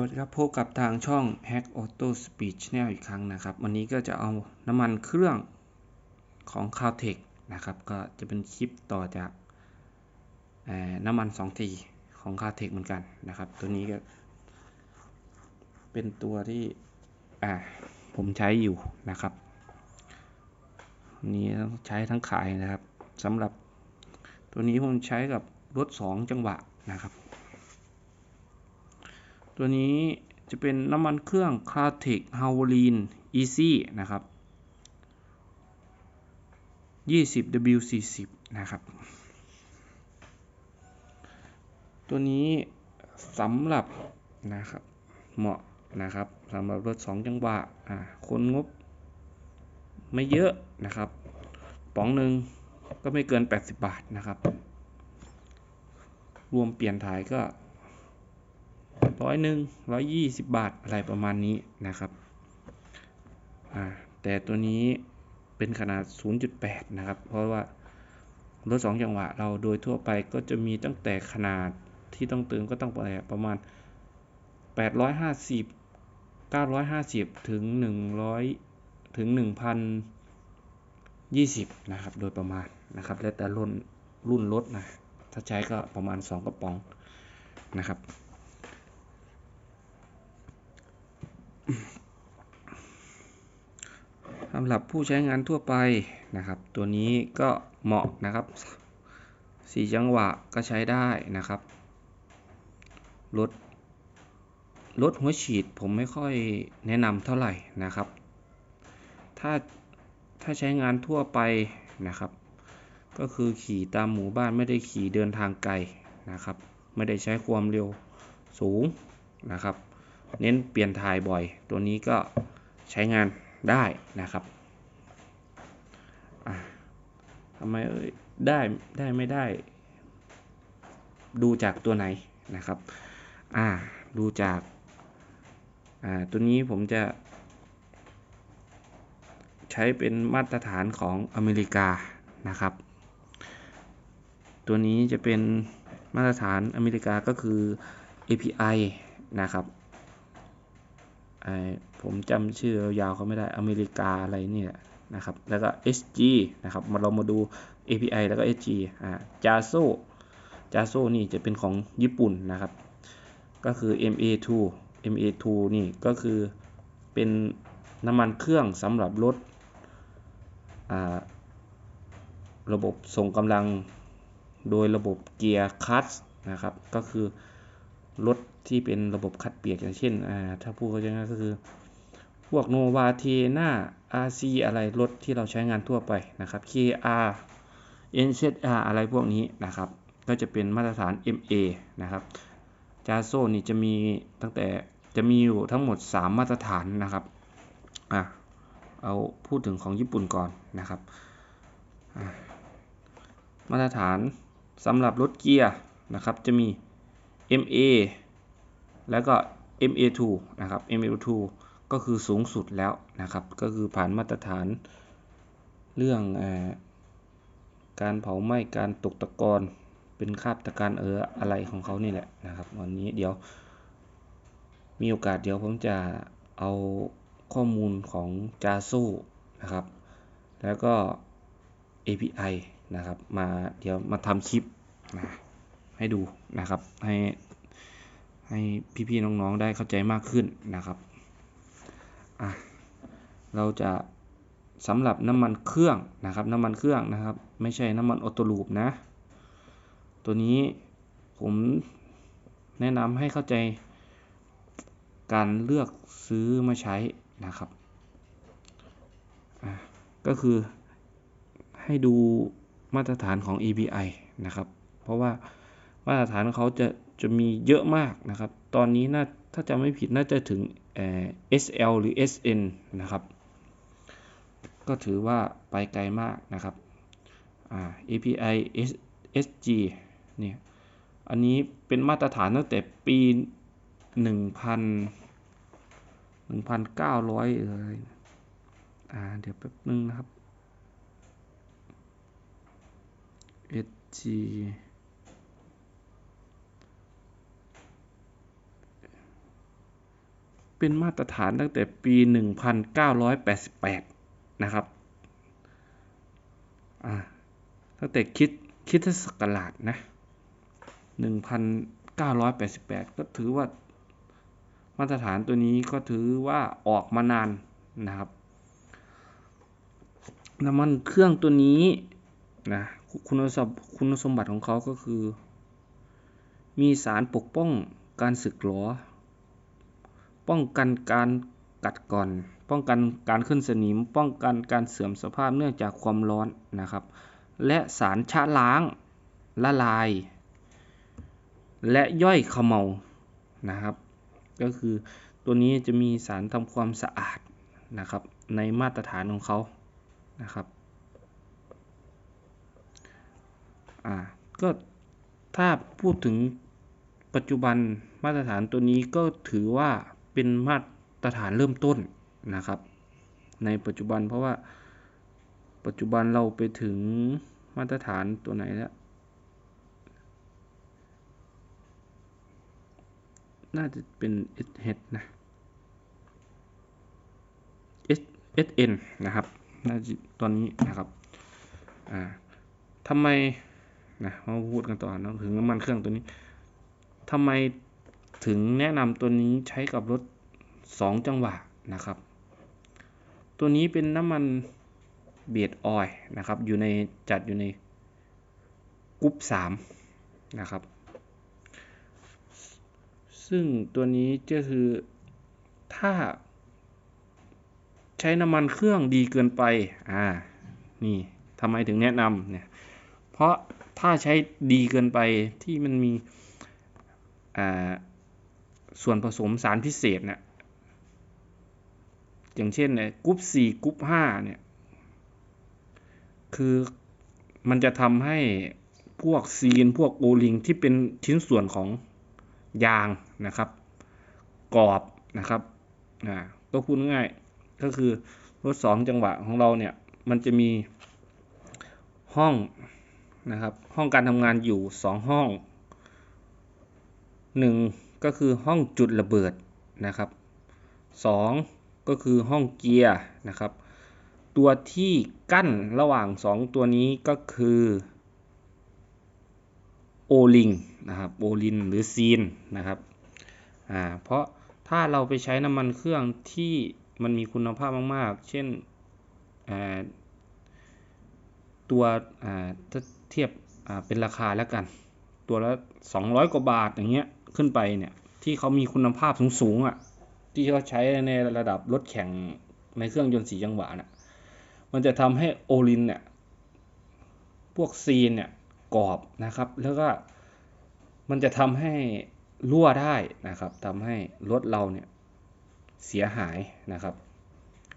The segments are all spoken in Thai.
วัสดีครับพบกับทางช่อง Hack Auto Speed Channel อีกครั้งนะครับ วันนี้ก็จะเอาน้ำมันเครื่องของ Caltech นะครับ ก็จะเป็นคลิปต่อจากน้ำมัน 2T ของ Caltech เหมือนกันนะครับ ตัวนี้ก็เป็นตัวที่ผมใช้อยู่นะครับ นี้ต้องใช้ทั้งขายนะครับสำหรับตัวนี้ผมใช้กับรถ 2 จังหวะนะครับ ตัวนี้จะเป็นน้ำมันเครื่อง c a r t e c h h a w l i n Easy นะครับ 20W40 นะครับ ตัวนี้สำหรับนะครับเหมาะนะครับสำหรับรถ 2 จังหวะอ่าคนงบไม่เยอะนะครับป๋องหนึ่งก็ไม่เกิน 80 บาทนะครับ รวมเปลี่ยนถ่ายก็ ร้อยหนึ่งร้อยยี่สิบบาทอะไรประมาณนี้นะครับแต่ตัวนี้เป็นขนาด 0.8 นะครับ เพราะว่ารถ 2 จังหวะเราโดยทั่วไปก็จะมีตั้งแต่ขนาดที่ต้องเติมก็ต้องปประมาณ 850 950 ถึง 100 ถึง 1,020 นะครับ โดยประมาณนะครับ แล้วแต่รุ่นรุ่นรถนะ ถ้าใช้ก็ประมาณ 2 กระป๋องนะครับ สำหรับผู้ใช้งานทั่วไปนะครับ ตัวนี้ก็เหมาะนะครับสี่จังหวะก็ใช้ได้นะครับรถรถหัวฉีดผมไม่ค่อยแนะนำเท่าไหร่นะครับ ถ้าถ้าใช้งานทั่วไปนะครับ ก็คือขี่ตามหมู่บ้านไม่ได้ขี่เดินทางไกลนะครับ ไม่ได้ใช้ความเร็วสูงนะครับ เน้นเปลี่ยนถ่ายบ่อย ตัวนี้ก็ใช้งาน ได้นะครับทำไมเอ่ยได้ได้ไม่ได้ ดูจากตัวไหนนะครับ อ่าดูจากอ่าตัวนี้ผมจะ ใช้เป็นมาตรฐานของอเมริกานะครับ ตัวนี้จะเป็นมาตรฐานอเมริกาก็คือ API นะครับ ผมจำชื่อยาวเขาไม่ได้อเมริกาอะไรเนี่ยนะครับแล้วก็ SG นะครับมาเรามาดู API แล้วก็ SG อ่า JASO JASO นี่จะเป็นของญี่ปุ่นนะครับ ก็คือ MA2 MA2 นี่ก็คือเป็นน้ำมันเครื่องสำหรับรถระบบส่งกำลังโดยระบบเกียร์คัสนะครับ ก็คือรถ ที่เป็นระบบคัดเปียกอย่างเช่นถ้าพูดก็จะง่ายก็คือ พวกโนวาเทนาอาซีอะไรรถที่เราใช้งานทั่วไปนะครับ KR NZR อะไรพวกนี้นะครับ ก็จะเป็นมาตรฐาน MA นะครับจาโซนี่จะมีตั้งแต่จะมีอยู่ทั้งหมด 3 มาตรฐานนะครับอะเอาพูดถึงของญี่ปุ่นก่อนนะครับ มาตรฐานสำหรับรถเกียร์นะครับจะมี MA แล้วก็ MA2 นะครับ MA2 ก็คือสูงสุดแล้วนะครับ ก็คือผ่านมาตรฐานเรื่องอการเผาไหม้การตกตะกอนเป็นคาบตะการเอออะไรของเขานี่แหละนะครับ วันนี้เดี๋ยว มีโอกาสเดี๋ยวผมจะเอาข้อมูลของจาซูนะครับ แล้วก็ API นะครับ มาเดี๋ยวมาทำคลิปนะให้ดูนะครับให้ ให้พี่ๆน้องๆได้เข้าใจมากขึ้นนะครับอะเราจะสำหรับน้ำมันเครื่องนะครับน้ำมันเครื่องนะครับ ไม่ใช่น้ำมันออโตลูปนะ ตัวนี้ผมแนะนำให้เข้าใจการเลือกซื้อมาใช้นะครับ ก็คือให้ดูมาตรฐานของ EBI นะครับ เพราะว่า มาตรฐานเขาจะจะมีเยอะมากนะครับ ตอนนี้น่าถ้าจำไม่ผิดน่าจะถึง SL หรือ SN นะครับ ก็ถือว่าไปไกลมากนะครับ API SG เนี่ยอันนี้เป็นมาตรฐานตั้งแต่ปี 1,000 1,900เลยอ่าเดี๋ยวแป๊บนึงนะครับ SG เป็นมาตรฐานตั้งแต่ปี 1988 นะครับตั้งแต่คิดคิดศักราชนะ 1988 ก็ถือว่ามาตรฐานตัวนี้ก็ถือว่าออกมานานนะครับ น้ำมันเครื่องตัวนี้นะคุณสมบัติคุณสมบัติของเขาก็คือ มีสารปกป้องการสึกหรอ ป้องกันการกัดก่อน ป้องกันการขึ้นสนิม ป้องกันการเสื่อมสภาพเนื่องจากความร้อนนะครับ และสารชะล้างละลาย และย่อยขมเมานะครับ ก็คือตัวนี้จะมีสารทำความสะอาดนะครับ ในมาตรฐานของเขานะครับอ่าก็ถ้าพูดถึงปัจจุบันมาตรฐานตัวนี้ก็ถือว่า เป็นมาตรฐานเริ่มต้นนะครับ ในปัจจุบันเพราะว่าปัจจุบันเราไปถึงมาตรฐานตัวไหนแล้ว น่าจะเป็น SH นะ SN นะครับน่าจะตอนนี้นะครับอ่าทำไมนะมาพูดกันต่อนะถึงน้ำมันเครื่องตัวนี้ทำไม ถึงแนะนำตัวนี้ใช้กับรถ 2 จังหวะนะครับ ตัวนี้เป็นน้ำมันเบียดออยนะครับ อยู่ในจัดอยู่ในกรุ๊ป3นะครับ ซึ่งตัวนี้ก็คือถ้าใช้น้ำมันเครื่องดีเกินไป อ่า นี่ทำไมถึงแนะนำเนี่ย เพราะถ้าใช้ดีเกินไปที่มันมี อ่า ส่วนผสมสารพิเศษเนี่ยอย่างเช่นเนี่ยกรุ๊ป4กรุ๊ป5เนี่ย คือมันจะทำให้พวกซีนพวกโอลิงที่เป็นชิ้นส่วนของยางนะครับ กรอบนะครับอ่าก็พูดง่ายก็คือรถสองจังหวะของเราเนี่ย มันจะมีห้องนะครับ ห้องการทำงานอยู่สองห้องหนึ่ง ก็คือห้องจุดระเบิดนะครับสองก็คือห้องเกียร์นะครับ ตัวที่กั้นระหว่างสองตัวนี้ก็คือโอลิงนะครับโอลินหรือซีนนะครับอ่าเพราะถ้าเราไปใช้น้ำมันเครื่องที่มันมีคุณภาพมากๆ เช่นตัวถ้าเทียบเป็นราคาแล้วกัน ตัวละ 200 กว่าบาทอย่างเงี้ย ขึ้นไปเนี่ย ที่เขามีคุณภาพสูงๆอะ ที่เขาใช้ในระดับรถแข่งในเครื่องยนต์สีจังหวะน่ะมันจะทำให้โอลินเนี่ย พวกซีนเนี่ยกรอบนะครับ แล้วก็มันจะทำให้รั่วได้นะครับทำให้รถเราเนี่ยเสียหายนะครับ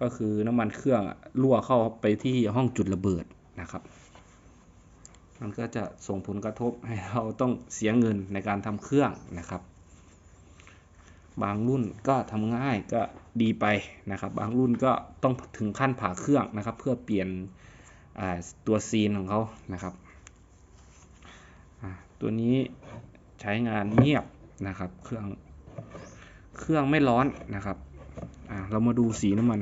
ก็คือน้ำมันเครื่องรั่วเข้าไปที่ห้องจุดระเบิดนะครับ มันก็จะส่งผลกระทบให้เราต้องเสียเงินในการทำเครื่องนะครับ บางรุ่นก็ทำง่ายก็ดีไปนะครับ บางรุ่นก็ต้องถึงขั้นผ่าเครื่องนะครับ เพื่อเปลี่ยนตัวซีนของเขานะครับ ตัวนี้ใช้งานเงียบนะครับ เครื่องเครื่องไม่ร้อนนะครับเรามาดูสีน้ำมัน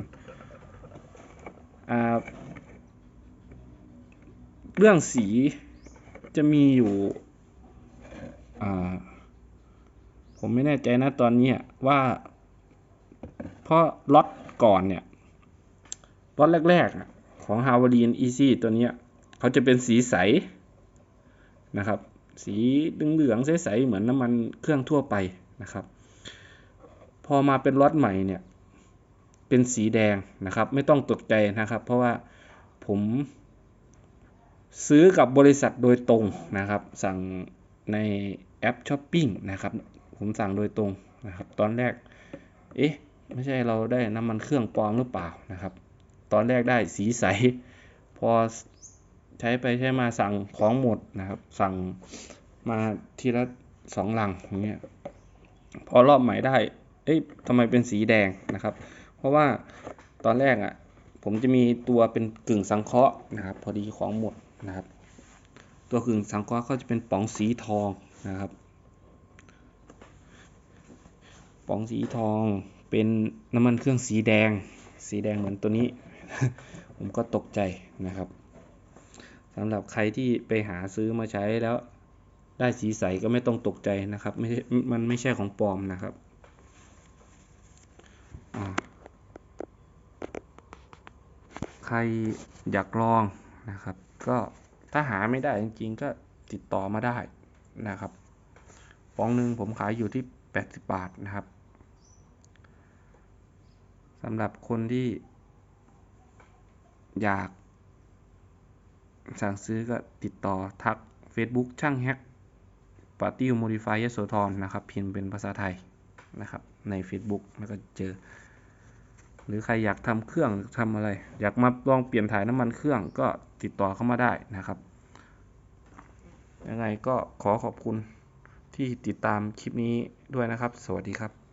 เรื่องสี จะมีอยู่ผมไม่แน่ใจนะตอนนี้ว่า เพราะล็อตก่อนเนี่ยล็อตแรกๆของ h a r v a r d i n Easy ตัวนี้เขาจะเป็นสีใสนะครับ สีเหลืองๆใสๆเหมือนน้ำมันเครื่องทั่วไปนะครับ พอมาเป็นล็อตใหม่เนี่ยเป็นสีแดงนะครับ ไม่ต้องตกใจนะครับ เพราะว่าผม ซื้อกับบริษัทโดยตรงนะครับ สั่งในแอปช้อปปิ้งนะครับ ผมสั่งโดยตรงนะครับ ตอนแรก เอ๊ะ ไม่ใช่เราได้น้ำมันเครื่องปลอมหรือเปล่านะครับ ตอนแรกได้สีใส พอใช้ไปใช้มาสั่งของหมดนะครับ สั่งมาทีละสองลังอย่างเงี้ย พอรอบใหม่ได้ เอ๊ะทำไมเป็นสีแดงนะครับ เพราะว่าตอนแรกอะ่ะ ผมจะมีตัวเป็นกึ่งสังเคราะห์นะครับ พอดีของหมด นะครับ ตัวกึ่งสังเคราะห์ก็จะเป็นป๋องสีทองนะครับ ป๋องสีทองเป็นน้ำมันเครื่องสีแดง สีแดงเหมือนตัวนี้ ผมก็ตกใจนะครับสำหรับใครที่ไปหาซื้อมาใช้แล้วได้สีใสก็ไม่ต้องตกใจนะครับไม่มันไม่ใช่ของปลอมนะครับใครอยากลองนะครับ ก็ถ้าหาไม่ได้จริงๆ ก็ติดต่อมาได้นะครับฟองหนึ่งผมขายอยู่ที่ 80 บาทนะครับสำหรับคนที่อยาก สั่งซื้อก็ติดต่อทัก Facebook ช่างแฮกปาร์ตี้โมดิฟายยโสธรนะครับ พิมพ์เป็นภาษาไทยนะครับ ใน Facebook แล้วก็เจอ หรือใครอยากทำเครื่องทำอะไร อยากมาลองเปลี่ยนถ่ายน้ำมันเครื่องก็ติดต่อเข้ามาได้นะครับ ยังไงก็ขอขอบคุณที่ติดตามคลิปนี้ด้วยนะครับ สวัสดีครับ